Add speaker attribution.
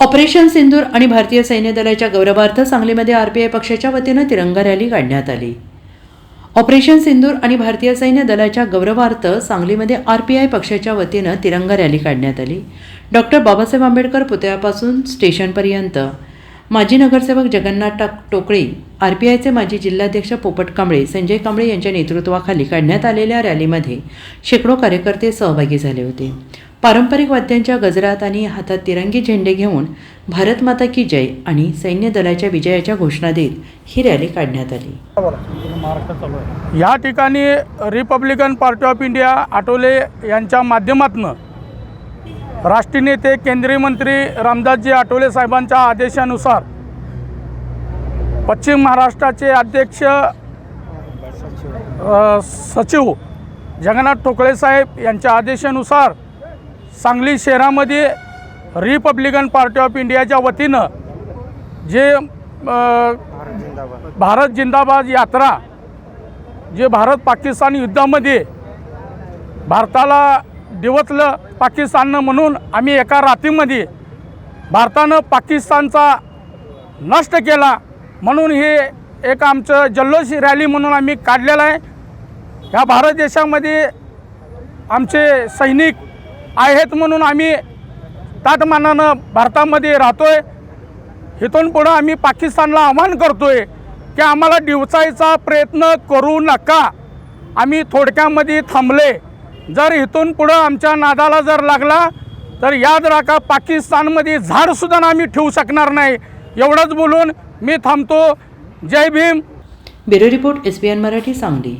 Speaker 1: Operation सिंदूर आणि भारतीय सैन्य दलाच्या गौरवार्थ सांगलीमध्ये आरपीआय पक्षाच्या वतीनं तिरंगा रॅली काढण्यात आली. ऑपरेशन सिंदूर आणि भारतीय सैन्य दलाच्या गौरवार्थ सांगलीमध्ये आरपीआय पक्षाच्या वतीनं तिरंगा रॅली काढण्यात आली. डॉक्टर बाबासाहेब आंबेडकर पुतळ्यापासून स्टेशनपर्यंत. माजी नगरसेवक जगन्नाथ टाक टोकळे आरपीआयचे माजी जिल्हाध्यक्ष पोपट कांबळे संजय कांबळे यांच्या नेतृत्वाखाली काढण्यात आलेल्या रॅलीमध्ये शेकडो कार्यकर्ते सहभागी झाले होते. पारंपरिक वाद्यांच्या गजरात आणि हातात तिरंगी झेंडे घेऊन भारत माता की जय आणि सैन्य दलाच्या विजयाच्या घोषणा देत ही रॅली काढण्यात आली.
Speaker 2: या ठिकाणी Republican party of India Athawale यांच्या माध्यमातून राष्ट्रीय नेते केंद्रीय मंत्री रामदासजी आठवले साहेबांच्या आदेशानुसार पश्चिम महाराष्ट्राचे अध्यक्ष सचिव जगन्नाथ ठोकळे साहेब यांच्या आदेशानुसार सांगली शहरामध्ये रिपब्लिकन पार्टी ऑफ इंडियाच्या वतीनं जे भारत जिंदाबाद यात्रा जे भारत पाकिस्तान युद्धामध्ये भारताला दिवतलं पाकिस्ताननं म्हणून आम्ही एका रात्रीमध्ये भारतानं पाकिस्तानचा नष्ट केला म्हणून हे एक आमचं जल्लोष रॅली म्हणून आम्ही काढलेलं आहे. ह्या भारत देशामध्ये आमचे सैनिक आहेत म्हणून आम्ही ताटमानानं भारतामध्ये राहतो आहे इथून पुढं आम्ही पाकिस्तानला आव्हान करतोय की आम्हाला डिवचायचा प्रयत्न करू नका. आम्ही थोडक्यामध्ये थांबले. जर इथून पुढं आमच्या नादाला जर लागला तर याद राखा पाकिस्तानमध्ये झाडसुद्धा आम्ही ठेवू शकणार नाही. एवढंच बोलून मी थांबतो. जय Bhim.
Speaker 1: Bureau report S B N Marathi Sangli.